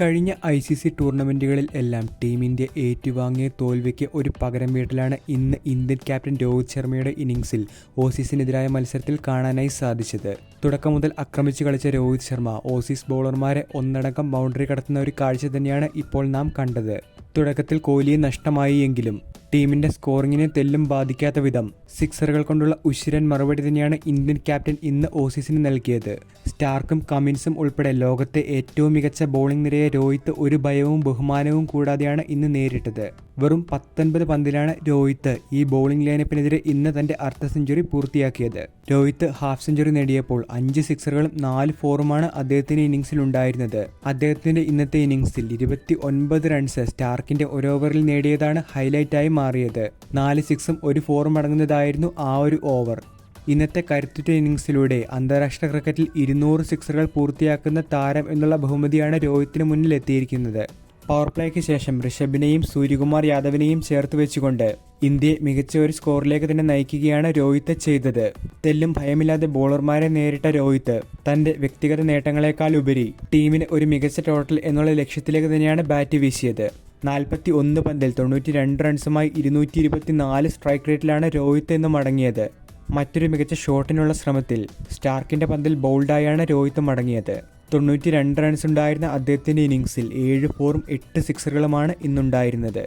കഴിഞ്ഞ I C C ടൂർണമെന്റുകളിൽ എല്ലാം team India ഏറ്റുവാങ്ങിയ തോൽവിക്ക് ഒരു പകരം വീട്ടിലാണ് ഇന്ന് ഇന്ത്യൻ ക്യാപ്റ്റൻ രോഹിത് ശർമ്മയുടെ ഇന്നിംഗ്സിൽ ഓസീസിനെതിരായ മത്സരത്തിൽ കാണാനായി സാധിച്ചത്. തുടക്കം മുതൽ ആക്രമിച്ചു കളിച്ച രോഹിത് ശർമ്മ ഓസീസ് ബൗളർമാരെ ഒന്നടങ്കം ബൗണ്ടറി കടത്തുന്ന ഒരു കാഴ്ച തന്നെയാണ് ഇപ്പോൾ നാം കണ്ടത്. തുടക്കത്തിൽ കോഹ്ലിയെ നഷ്ടമായി എങ്കിലും ടീമിന്റെ സ്കോറിങ്ങിനെ തെല്ലും ബാധിക്കാത്ത വിധം സിക്സറുകൾ കൊണ്ടുള്ള ഉശിരൻ മറുപടി തന്നെയാണ് ഇന്ത്യൻ ക്യാപ്റ്റൻ ഇന്ന് ഓസീസിന് നൽകിയത്. സ്റ്റാർക്കും കമിൻസും ഉൾപ്പെടെ ലോകത്തെ ഏറ്റവും മികച്ച ബോളിംഗ് നിരയെ രോഹിത് ഒരു ഭയവും ബഹുമാനവും കൂടാതെയാണ് ഇന്ന് നേരിട്ടത്. വെറും പത്തൊൻപത് പന്തിലാണ് രോഹിത് ഈ ബോളിംഗ് ലൈനപ്പിനെതിരെ ഇന്ന് തന്റെ അർദ്ധ സെഞ്ചുറി പൂർത്തിയാക്കിയത്. രോഹിത് ഹാഫ് സെഞ്ചുറി നേടിയപ്പോൾ അഞ്ച് സിക്സറുകളും നാല് ഫോറുമാണ് അദ്ദേഹത്തിന്റെ ഇന്നിംഗ്സിൽ ഉണ്ടായിരുന്നത് അദ്ദേഹത്തിന്റെ ഇന്നത്തെ ഇന്നിംഗ്സിൽ ഇരുപത്തി ഒൻപത് റൺസ് സ്റ്റാർക്കിന്റെ ഒരു ഓവറിൽ നേടിയതാണ് ഹൈലൈറ്റായി മാറിയത്. നാല് സിക്സും ഒരു ഫോറും അടങ്ങുന്നതായിരുന്നു ആ ഒരു ഓവർ ഇന്നത്തെ കരുത്തുറ്റ ഇന്നിംഗ്സിലൂടെ അന്താരാഷ്ട്ര ക്രിക്കറ്റിൽ ഇരുന്നൂറ് സിക്സറുകൾ പൂർത്തിയാക്കുന്ന താരം എന്നുള്ള ബഹുമതിയാണ് രോഹിത്തിന് മുന്നിൽ എത്തിയിരിക്കുന്നത് പവർ പ്ലേക്ക് ശേഷം ഋഷഭിനെയും സൂര്യകുമാർ യാദവിനെയും ചേർത്ത് വെച്ചുകൊണ്ട് ഇന്ത്യയെ മികച്ച ഒരു സ്കോറിലേക്ക് തന്നെ നയിക്കുകയാണ് രോഹിത് ചെയ്തത്. തെല്ലും ഭയമില്ലാതെ ബോളർമാരെ നേരിട്ട രോഹിത് തന്റെ വ്യക്തിഗത നേട്ടങ്ങളെക്കാൾ ഉപരി ടീമിന് ഒരു മികച്ച ടോട്ടൽ എന്നുള്ള ലക്ഷ്യത്തിലേക്ക് തന്നെയാണ് ബാറ്റ് വീശിയത്. നാൽപ്പത്തി ഒന്ന് പന്തിൽ തൊണ്ണൂറ്റി രണ്ട് റൺസുമായി ഇരുന്നൂറ്റി ഇരുപത്തി നാല് സ്ട്രൈക്ക് റേറ്റിലാണ് രോഹിത് എന്ന് മടങ്ങിയത്. മറ്റൊരു മികച്ച ഷോട്ടിനുള്ള ശ്രമത്തിൽ സ്റ്റാർക്കിന്റെ പന്തിൽ ബോൾഡായാണ് രോഹിത് മടങ്ങിയത്. തൊണ്ണൂറ്റി രണ്ട് റൺസ് ഉണ്ടായിരുന്ന അദ്ദേഹത്തിന്റെ ഇന്നിംഗ്സിൽ ഏഴ് ഫോറും എട്ട് സിക്സറുകളുമാണ് ഇന്നുണ്ടായിരുന്നത്.